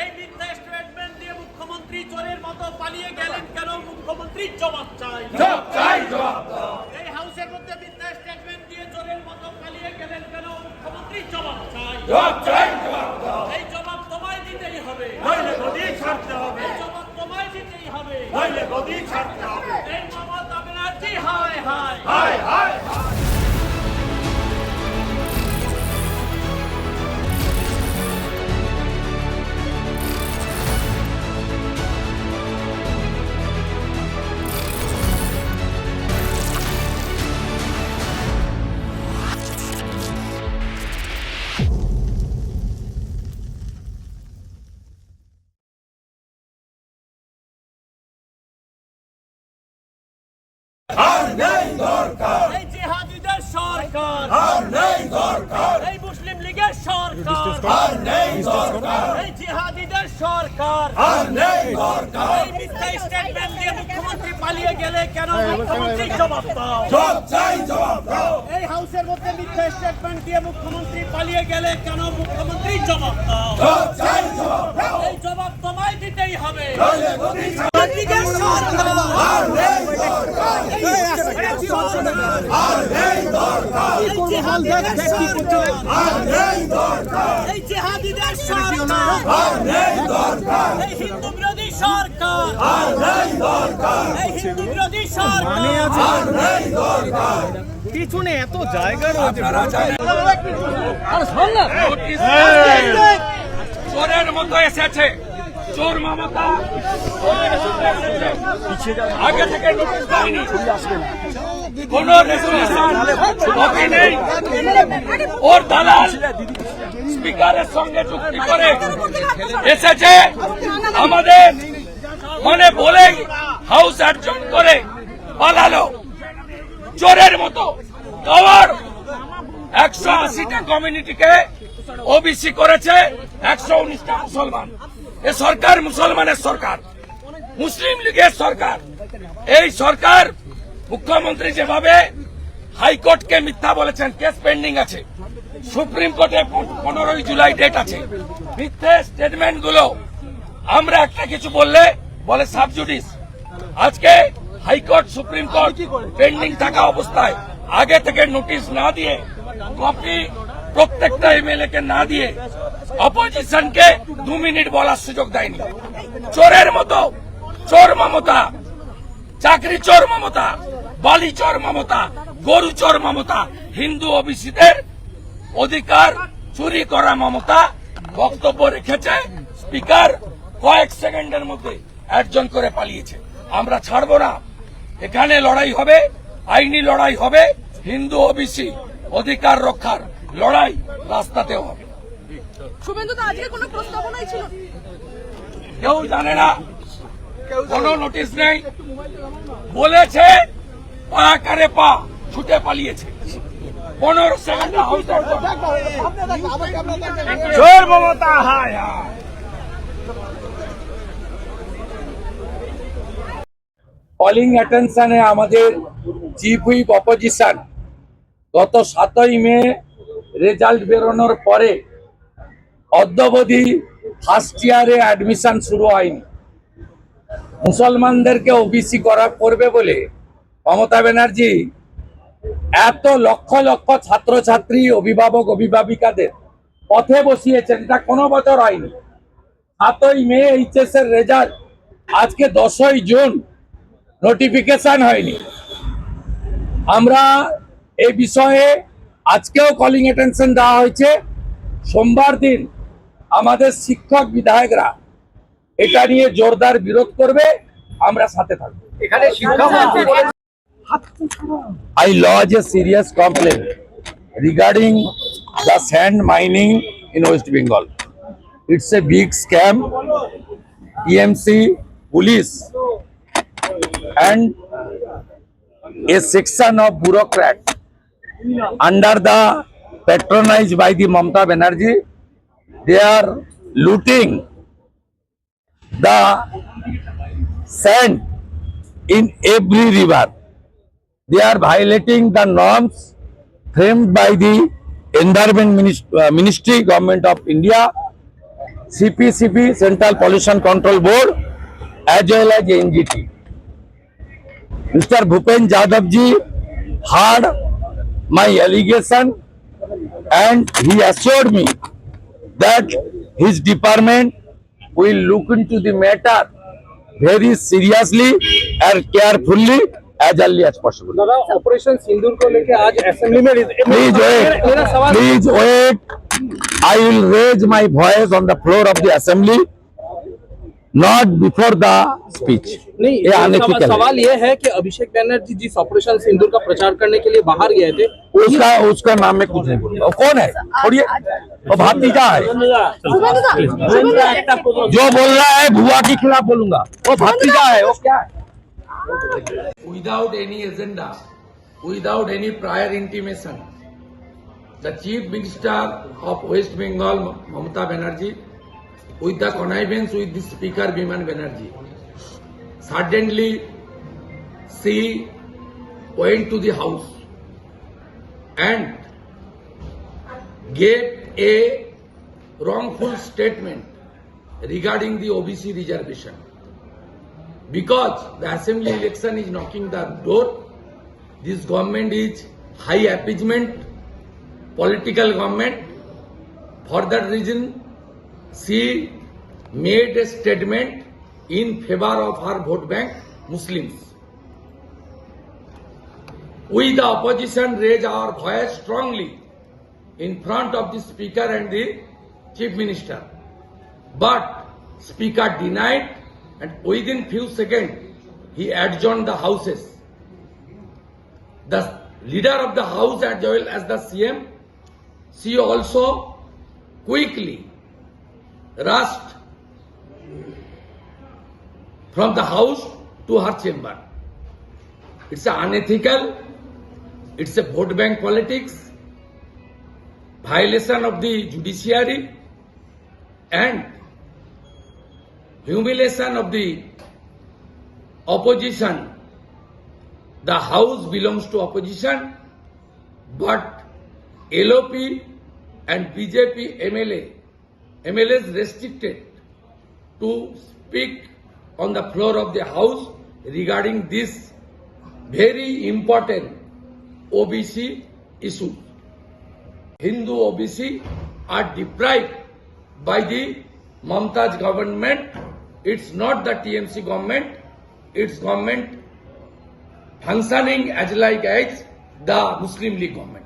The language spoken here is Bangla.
এই মিথ্যা স্টেটমেন্ট দিয়ে মুখ্যমন্ত্রী চোরের মতো পালিয়ে গেলেন কেন? মুখ্যমন্ত্রীর জবাব চাই এই হাউসের মধ্যে মিথ্যা স্টেটমেন্ট দিয়ে চোরের মতো পালিয়ে গেলেন কেন? মুখ্যমন্ত্রীর জবাব চাই। এই সরকার এই জিহাদিদের সরকার। এই মিথ্যা স্টেটমেন্ট দিয়ে মুখ্যমন্ত্রী পালিয়ে গেলে কেন মুখ্যমন্ত্রী জবাব দাও। এই হাউসের মধ্যে মিথ্যা স্টেটমেন্ট দিয়ে মুখ্যমন্ত্রী পালিয়ে গেলে কেন মুখ্যমন্ত্রী জবাব দাও? এই জবাব তোমায় দিতেই হবে। এই জিহাদিদের সরকার। এই জিহাদিদের সরকার। এই হিন্দু বিরোধী সরকার। এই হিন্দু বিরোধী সরকার। পিছনে এত জায়গা রয়েছে। চোরের মতো এসেছে। চোর মমতা আগে থেকে নোটিশ স্পিকারের সঙ্গে চুক্তি করে এসেছে আমাদের মানে বলেই হাউস অ্যাডজন করে পালালো চোরের মতো একশো আশিটা কমিউনিটিকে ওবিসি করেছে একশো উনিশটা মুসলমান এ সরকার মুসলমানের সরকার। মুসলিম লীগের সরকার। এই সরকার মুখ্যমন্ত্রী যেভাবে হাইকোর্টকে মিথ্যা বলেছেন কেস পেন্ডিং আছে। সুপ্রিম কোর্টে পনেরোই জুলাই ডেট আছে। মিথ্যে স্টেটমেন্টগুলো আমরা একটা কিছু বললে বলে সাবজুডিস আজকে হাইকোর্ট সুপ্রিম কোর্ট পেন্ডিং থাকা অবস্থায় আগে থেকে নোটিশ না দিয়ে কপি প্রত্যেকটা এমএলএ কে না দিয়ে অপোজিশনকে দু মিনিট বলার সুযোগ দেয়নি। চোরের মতো চোর মমতা। চাকরি চোর মমতা বালি চোর মমতা গরু চোর মমতা হিন্দু ওবিসিদের অধিকার চুরি করা মমতা বক্তব্য রেখেছে স্পিকার কয়েক সেকেন্ডের মধ্যে একজন করে পালিয়েছে। আমরা ছাড়বো না। এখানে লড়াই হবে আইনি লড়াই হবে হিন্দু ওবিসি অধিকার রক্ষার লড়াই রাস্তাতেও হবে। শুভেন্দু তো আজকে কোনো প্রস্তাবনাই ছিল কেউ জানে না। কোনো নোটিশ নেই। বলেছে পাকারে পা ছুটে পালিয়েছে। পনেরো সেকেন্ড মমতা হায় কলিং অ্যাটেনশনে আমাদের চিফ হুইপ অপোজিশন গত সাতই মে রেজাল্ট বেরোনোর পরে অদ্যবধি ফার্স্ট ইয়ারে অ্যাডমিশন শুরু হয়নি। মুসলমানদেরকে ওবিসি করা করবে বলে মমতা ব্যানার্জি এত লক্ষ লক্ষ ছাত্রছাত্রী, অভিভাবক, অভিভাবিকাদের পথে বসিয়েছেন। এটা কোনো বছর হয়নি। সাতই মে এইচএস এর রেজাল্ট আজকে দশই জুন। নোটিফিকেশন হয়নি। আমরা এই বিষয়ে আজকেও কলিং অ্যাটেনশন দেওয়া হয়েছে। সোমবার দিন আমাদের শিক্ষক বিধায়করা এটা নিয়ে জোরদার বিরোধ করবে আমরা সাথে থাকব এখানে I lodge a serious complaint regarding the sand mining in West Bengal. It's a big scam. EMC, police, and a section of bureaucrat under the patronized by the Mamta Banerjee, they are looting the sand in every river. they are violating the norms framed by the environment Minis- uh, ministry government of india CPCB, Central Pollution Control Board, as well as NGT. Mr. Bhupen Jadhav ji heard my allegation and he assured me that his department will look into the matter very seriously and carefully as early as possible. Operation Sindur ko leke aaj assembly mein please wait. Please wait. I will raise my voice on the floor of the assembly. Not before the speech नहीं ये सवाल, ये है कि अभिषेक बैनर्जी जिस ऑपरेशन सिंदूर का प्रचार करने के लिए बाहर गए थे उसका उसका नाम में कुछ नहीं। बोला कौन है? छोड़िए। और भातीजा है। तो- जो बोल रहा है भुआ के खिलाफ बोलूँगा। वो भातीजा है वो क्या है? Without any agenda without any prior intimation the chief minister of West Bengal Mamata Banerjee with the connivance with the speaker biman banerjee suddenly she went to the house and gave a wrongful statement regarding the obc reservation because the assembly election is knocking the door this government is high appeasement political government for that reason she made a statement in favor of her vote bank muslims we the opposition raise our voice strongly in front of the speaker and the chief minister but speaker denied and within few seconds he adjourned the houses the leader of the house as well as the cm she also quickly rushed from the house to her chamber it's unethical it's a vote bank politics violation of the judiciary and humiliation of the opposition. The house belongs to opposition, but LOP and BJP MLA, MLAs restricted to speak on the floor of the house regarding this very important OBC issue. Hindu OBC are deprived by the Mamtaj government. It's not the TMC government. It's government functioning as like as the Muslim League government.